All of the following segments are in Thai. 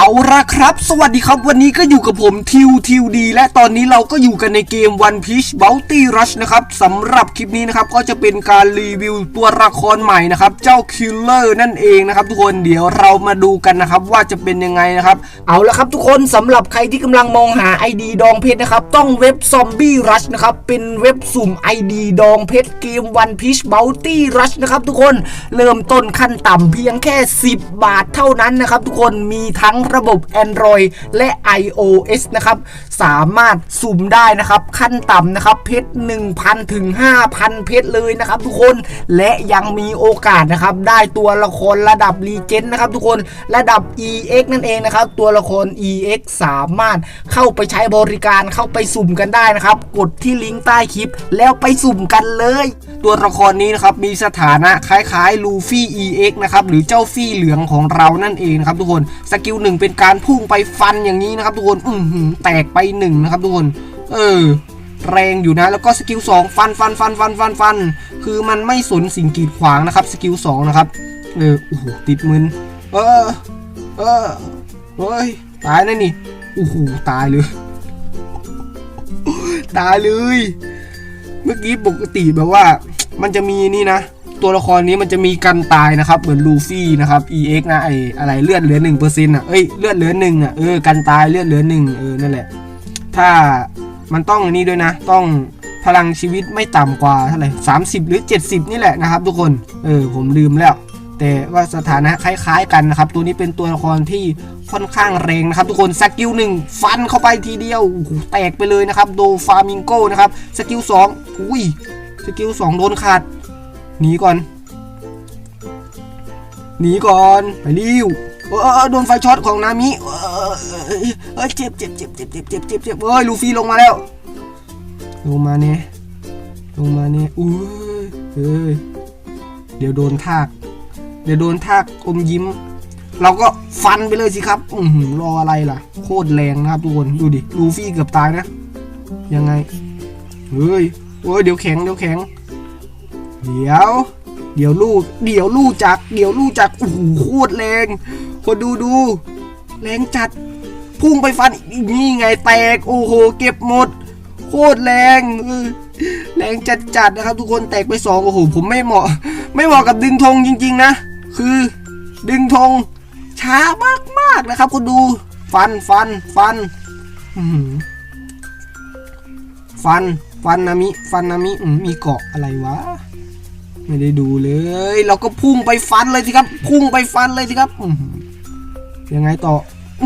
เอาละครับ สวัสดีครับวันนี้ก็อยู่กับผมทิวทิวดี และตอนนี้เราก็อยู่กันในเกม One Piece Bounty Rush นะครับสำหรับคลิปนี้นะครับก็จะเป็นการรีวิวตัวละครใหม่นะครับ เจ้า Killer นั่นเองนะครับทุกคนเดี๋ยวเรามาดูกันนะครับว่าจะเป็นยังไงนะครับ เอาละครับทุกคนสำหรับใครที่กำลังมองหา ID ดองเพชรนะครับ ต้องเว็บ Zombie Rush นะครับเป็นเว็บสุ่ม ID ดองเพชรเกม One Piece Bounty Rush นะครับทุกคนเริ่มต้นขั้นต่ำเพียงแค่ 10 บาทเท่านั้นนะครับทุกคนมีทั้งระบบ Android และ iOS นะครับ สามารถสุ่มได้นะครับ ขั้นต่ำนะครับ เพชร 1,000 ถึง 5,000 เพชรเลยนะครับทุกคน และยังมีโอกาสนะครับ ได้ตัวละครระดับรีเจนนะครับทุกคนระดับ EX นั่นเองนะครับ ตัวละคร EX สามารถเข้าไปใช้บริการเข้าไปสุ่มกันได้นะครับ กดที่ลิงก์ใต้คลิปแล้วไปสุ่มกันเลย ตัวละครนี้นะครับมีสถานะคล้ายๆลูฟี่ EX นะครับหรือเจ้าฟี่เหลืองของเรานั่นเองนะครับทุกคนสกิลหนึ่งเป็นการพุ่งไปฟันอย่างนี้นะครับทุกคนอือหือแตกไปหนึ่งนะครับทุกคน เออแรงอยู่นะแล้วก็สกิล2ฟันฟันฟันฟันฟันฟัน คือมันไม่สนสิ่งกีดขวางนะครับสกิล2นะครับเออโอ้โหติดมึนเออเออเฮ้ยตายแนะนี่โอ้โหตายเลย ตายเลย มื่อกี้ปกติแบบว่า มันจะมีนี่นะ ตัวละครนี้มันจะมีกันตายนะครับ เหมือนลูฟี่นะครับ EX นะไออะไรเลือดเหลือหนึ่งเปอร์เซ็นต์อะเอ้ยเลือดเหลือหนึ่งอะเออกันตายเลือดเหลือหนึ่งเออนั่นแหละ ถ้ามันต้องนี่ด้วยนะ ต้องพลังชีวิตไม่ต่ำกว่าเท่าไหร่สามสิบหรือเจ็ดสิบนี่แหละนะครับ ทุกคนเออผมลืมแล้ว แต่ว่าสถานะคล้ายๆกันนะครับ ตัวนี้เป็นตัวละครที่ค่อนข้างแรงนะครับ ทุกคนสกิลหนึ่งฟันเข้าไปทีเดียวโอ้โหแตกไปเลยนะครับโดฟามิงโกนะครับสกิลสองอุ้ยสกิลสองโดนขาดหนีก่อนหนีก่อนไปริ้วเออโดนไฟช็อตของนามิเออเออเออเออเจ็บเจ็บเจ็บเจ็บเจ็บเจ็บเจ็บเจ็บเอ้ยลูฟี่ลงมาแล้ว ลงมาเนี่ยลงมาเนี่ยอุ้ยเอ้ยเดี๋ยวโดนทาก เดี๋ยวโดนทากอมยิ้ม เราก็ฟันไปเลยสิครับอือหือรออะไรล่ะ โคตรแรงนะครับทุกคนดูดิลูฟี่เกือบตายนะ ยังไงเฮ้ยโอ้ยเดี๋ยวแข็งเดี๋ยวแข็ง เดี๋ยว เดี๋ยวลูกเดี๋ยวลูกจัก เดี๋ยวลูกจักโอ้โหโคตรแรง คนดูดูแรงจัดพุ่งไปฟันอีนี่ไงแตกโอ้โหเก็บหมด โคตรแรงแรงจัดจัดนะครับทุกคนแตกไปสองโอ้โหผมไม่เหมาะ ไม่เหมาะกับดึงธงจริง ๆ นะ คือดึงธงช้ามากๆนะครับคุณดูฟันฟันฟันฟันฟันนามิฟันนามิมีเกาะอะไรวะ ไม่ได้ดูเลย เราก็พุ่งไปฟันเลยสิครับ พุ่งไปฟันเลยสิครับยังไงต่อ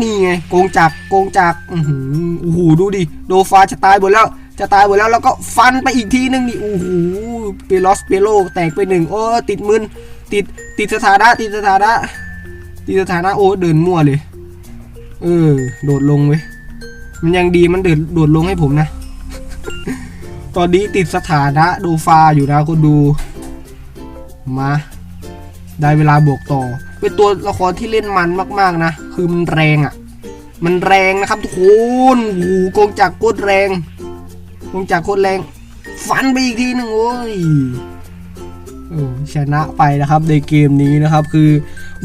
นี่ไงโกงจักโกงจักอือหือโอ้โหดูดิโดฟาจะตายหมดแล้ว จะตายหมดแล้วแล้วก็ฟันไปอีกทีนึงนี่โอ้โหเปโลสเปโลแตกไปหนึ่งโอ้ติดมึนติด ติดสถานะติดสถานะติดสถานะโอ้เดินมั่วเลย เออ โดดลงเว้ยมันยังดีมันเดินโดดลงให้ผมนะ ตอนนี้ติดสถานะโดฟาอยู่นะคุณดูมา ได้เวลาบวกต่อ เป็นตัวละครที่เล่นมันมาก ๆนะ คือมันแรงอะ่ะ มันแรงนะครับทุกคนโอ้โกงจากโคตรแรงโกงจากโคตรแรง ฟันไปอีกทีหนึ่งโอ้ย ชนะไปนะครับในเกมนี้นะครับ คือ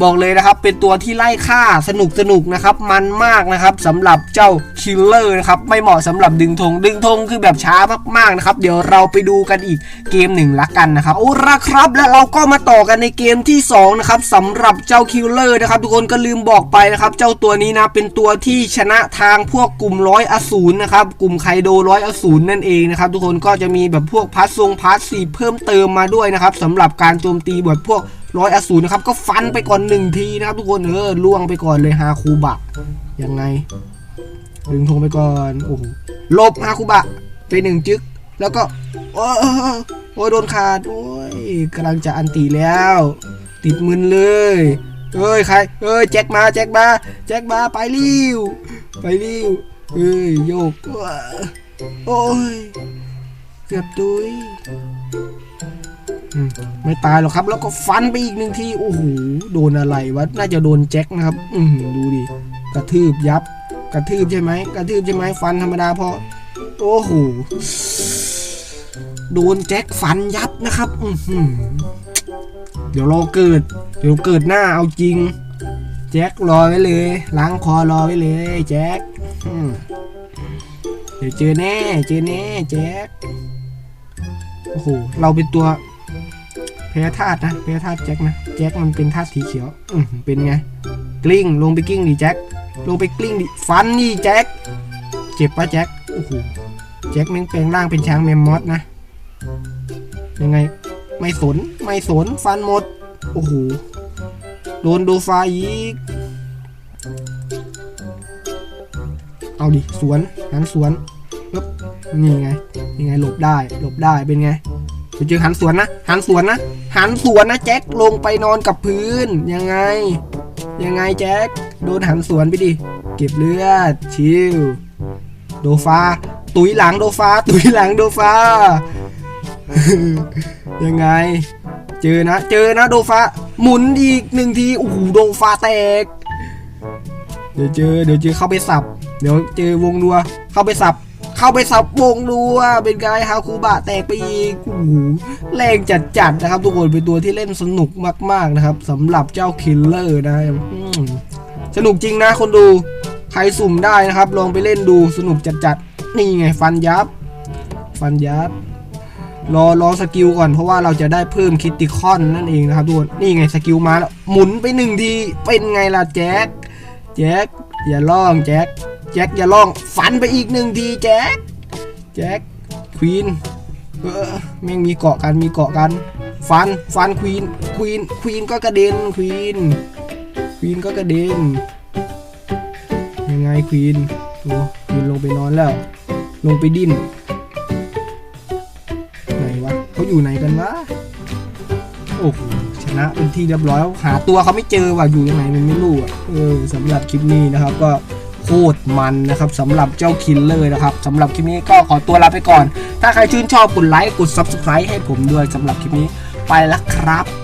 บอกเลยนะครับ เป็นตัวที่ไล่ฆ่าสนุกสนุกนะครับ มันมากนะครับสำหรับเจ้าคิลเลอร์นะครับไม่เหมาะสำหรับดึงธงดึงธงคือแบบช้ามากๆนะครับ เดี๋ยวเราไปดูกันอีกเกมหนึ่งละกันนะครับเอาละครับแล้วเราก็มาต่อกันในเกมที่สองนะครับสำหรับเจ้าคิลเลอร์นะครับทุกคนก็ลืมบอกไปนะครับ เจ้าตัวนี้นะเป็นตัวที่ชนะทางพวกกลุ่มร้อยอสูรนะครับกลุ่มไคโดร้อยอสูรนั่นเองนะครับทุกคนก็จะมีแบบพวกพัสซงพัสซีเพิ่มเติมมาด้วยนะครับสำหรับการโจมตีแบบพวกร้อยอสูรนะครับ ก็ฟันไปก่อนหนึ่งทีนะครับ ทุกคนเออล่วงไปก่อนเลยฮาคูบะยังไงดึงธงไปก่อนโอ้โหลบฮาคุบะไปหนึ่งจึกแล้วก็โอ้โอ้ยโดนขาดโอ้ยกำลังจะอันตีแล้ว ติดมึนเลยเอ้ยใครเอ้ยแจ็คมาแจ็คมาแจ็คมาไปริ้วไปริ้วเอ้ยโยกโอ้ยเกือบตุย ไม่ตายหรอกครับ แล้วก็ฟันไปอีกหนึ่งทีโอ้โหโดนอะไรวะน่าจะโดนแจ็คนะครับ อือดูดิกระทืบยับ กระทืบใช่ไหมกระทืบใช่ไหมฟันธรรมดาพอโอ้โหโดนแจ็คฟันยับนะครับอืเดี๋ยวรอเกิด เดี๋ยวเกิดหน้าเอาจริง แจ็ครอไว้เลยล้างคอรอไว้เลยแจ็คเดี๋ยวเจอแน่ เจอแน่แจ็คโอ้โหเราเป็นตัว แพ้ธาตุนะแพ้ธาตุแจ็คนะแจ็คมันเป็นธาตุสีเขียวอืมเป็นไงกลิ้งลงไปกลิ้งดิแจ็คลงไปกลิ้งดิฟันนี่แจ็คเจ็บปะแจ็คโอ้โหแจ็คนึงแปลงร่างเป็นช้างแมมมอสนะยังไงไม่สนไม่สนฟันหมดโอ้โหโดนโดฟาอีก เอาดิสวนหันสวนปึ๊บนี่ไงนี่ไงหลบได้หลบได้เป็นไง ไปเจอหันสวนนะ หันสวนนะ หันสวนนะแจ็คลงไปนอนกับพื้น ยังไง ยังไงแจ็คโดนหันสวนไปดิ เก็บเลือด ชิลโดฟา ตุยหลังโดฟา ตุยหลังโดฟา ยังไง เจอนะ เจอนะโดฟา หมุนอีกหนึ่งที โอ้โห โดฟาแตก เดี๋ยวเจอ เดี๋ยวเจอเข้าไปสับ เดี๋ยวเจอวงนัว เข้าไปสับ เข้าไปสับวงนัวเป็นไงฮาคูบะแตกไปอีกโอ้โหแรงจัดๆนะครับ ทุกคนเป็นตัวที่เล่นสนุกมากๆนะครับสำหรับเจ้าคิลเลอร์นะสนุกจริงนะคนดูใครสุ่มได้นะครับ ลองไปเล่นดูสนุกจัดๆนี่ไงฟันยับ ฟันยับรอรอสกิลก่อนเพราะว่าเราจะได้เพิ่มคิติคอนนั่นเองนะครับทุกคนนี่ไงสกิลมาแล้วหมุนไปหนึ่งทีเป็นไงล่ะแจ็คแจ็คอย่าล่องแจ็ค แจ็คอย่าล่องฟันไปอีกหนึ่งทีแจ็คแจ็คควีนเออแม่งมีเกาะกันมีเกาะกัน ฟันฟันควีนควีนควีนก็กระเด็นควีนควีนก็กระเด็นยังไงควีนโอ้ควีนลงไปนอนแล้ว ลงไปดิ้นไหนวะเขาอยู่ไหนกันวะโอ้โหชนะเป็นที่เรียบร้อยหาตัวเขาไม่เจอว่ะอยู่ยังไงมันไม่รู้อะเออสำหรับคลิปนี้นะครับก็ คตรมันนะครับสำหรับเจ้าคินเลยนะครับสำหรับคลิปนี้ก็ขอตัวลาไปก่อน ถ้าใครชื่นชอบกดไลค์กด subscribe ให้ผมด้วยสำหรับคลิปนี้ไปแล้วครับ